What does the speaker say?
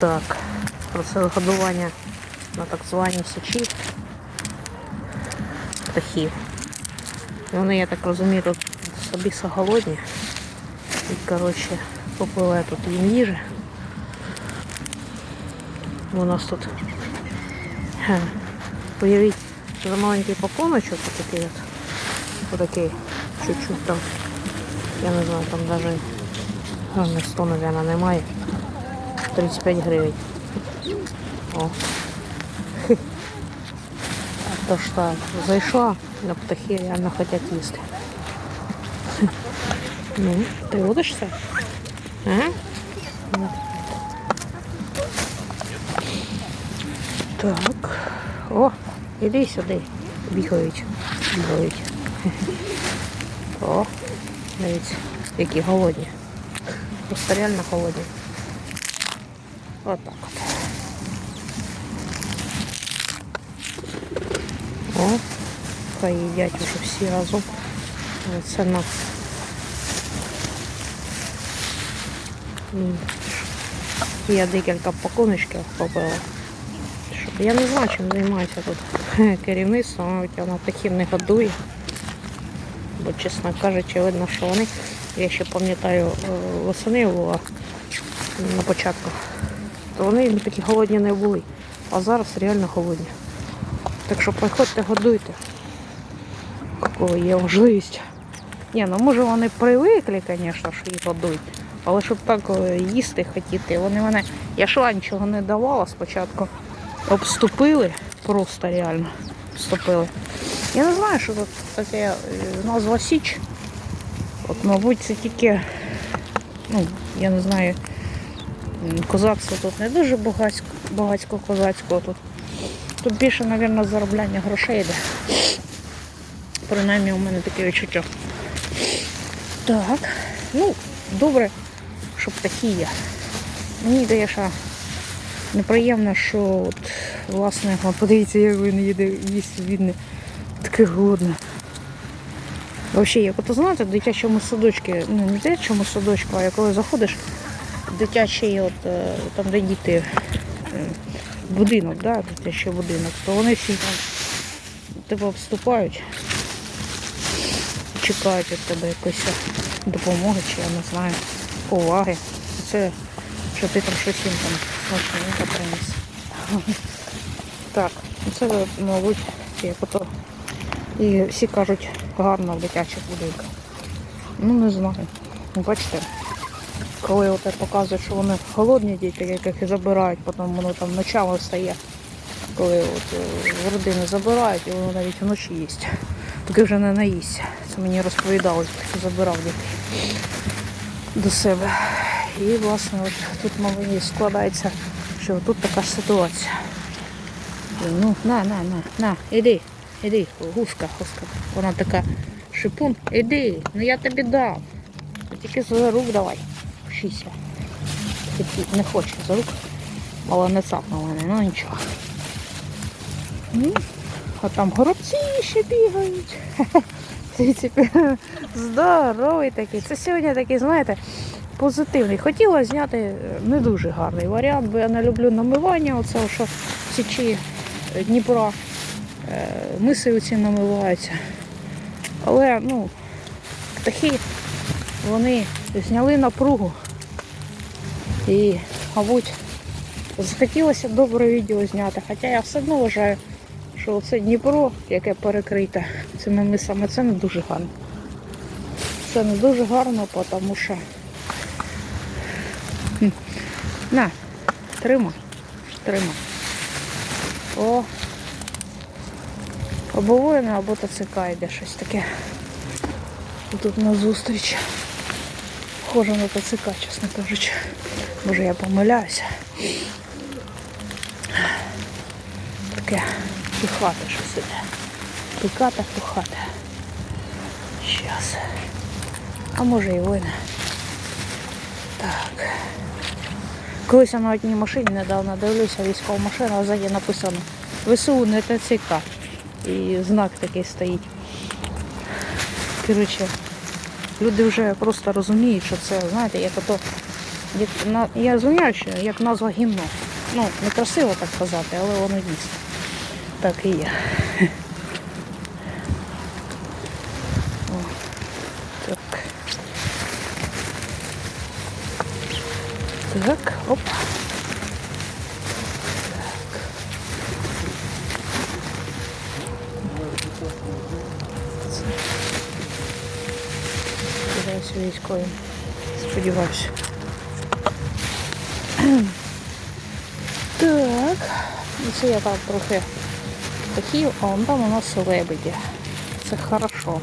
Так, процес годування на так звані січі птахів. Вони, я так розумію, тут собі голодні. І, коротше, попливає тут їм їжі. У нас тут, ге, уявіть, за маленький пакуночок отакий от, отакий, чуть-чуть там, я не знаю, там навіть ну, не 100, мабуть, немає. 35 гривень. О. Хе. А то ж так, зайшла, на птахи реально хотять їсти. Хе. Ну, ти будешся? Ага? Ну. Так. О, іди сюди. Бігають. Бігають. Хе-хе. О, дивіться, які голодні. Просто реально голодні. Вот так вот. О, хай уже всі разом. Це на я декілька пакуночків попила. Щоб я не знаю, чим займається тут керівництво, мабуть, воно таким не годує. Бо, чесно кажучи, видно, що вони, я ще пам'ятаю, е, восени була на початку то вони такі голодні не були. А зараз реально голодні. Так що приходьте, годуйте. Коли є можливість. Ні, ну може вони привикли, звісно, що їх годують. Але щоб так е, їсти хотіти, вони мене. Я шла нічого не давала спочатку. Обступили, просто реально обступили. Я не знаю, що тут таке е, назва Січ. От, мабуть, це тільки, ну, я не знаю, Козацтво тут не дуже багатсько козацького тут. Тут більше, мабуть, заробляння грошей йде. Принаймні у мене таке відчуття. Так, ну, добре, щоб такі є. Мені здається, що неприємно, що от, власне, подивіться, як він їде їсть він таке голодне. Взагалі, як от знаєте, дитячому садочку, ну не дитячому садочку, а коли заходиш, дитячий, от, е, там, де діти, е, будинок, да, дитячий будинок, то вони всі там тебе обступають, чекають від тебе якоїсь допомоги, чи я не знаю, уваги. Це що ти там щось їм там смачненько приніс. Так, ну це, мабуть, як ото. І всі кажуть гарно в дитячих будинках. Ну не знаю. Ну, Бачите, коли от показують, що вони голодні діти, яких і забирають, потім воно там ночами встає. Коли от е, в родини забирають, і воно навіть вночі їсть. Поки вже не наїсть. Це мені розповідали, хто забирав дітей до себе. І власне от тут мені складається, що тут така ситуація. Ну, на, на, на, на, іди, іди, гуска, гуска. Вона така шипун, іди, ну я тобі дам. Тільки за рук давай. Вчися. Хотіть, Не хоче за рук, але не цапнула мене, ну нічого. А там горобці ще бігають. Здоровий такий. Це сьогодні такий, знаєте, позитивний. Хотіла зняти е, не дуже гарний варіант, бо я не люблю намивання, оце, що в січі е, Дніпра е, миси оці намиваються. Але, ну, птахи, вони зняли напругу. І, мабуть, захотілося добре відео зняти. Хоча я все одно вважаю, що це Дніпро, яке перекрите цими мисами, це не дуже гарно. Це не дуже гарно, тому що. На, тримай, тримай. О. Або воїна, або ТЦК йде щось таке. Тут на зустріч. Схоже на ТЦК, чесно кажучи. Може я помиляюся. Таке пихате щось іде. Пиката, пихате. Щас. А може і воїна. Так. Колись я на одній машині недавно дивлюся, військова машина, а ззаді написано ВСУ не ТЦК. І знак такий стоїть. Коротше, люди вже просто розуміють, що це, знаєте, як ото Як, на, я звиняю, що як назва гімно. Ну, не красиво так казати, але воно дійсно. Так і є. Так. Так, оп. Військові. Сподіваюся. Так. Ну, Це я там трохи птахів, а вон там у нас лебеді. Це хорошо.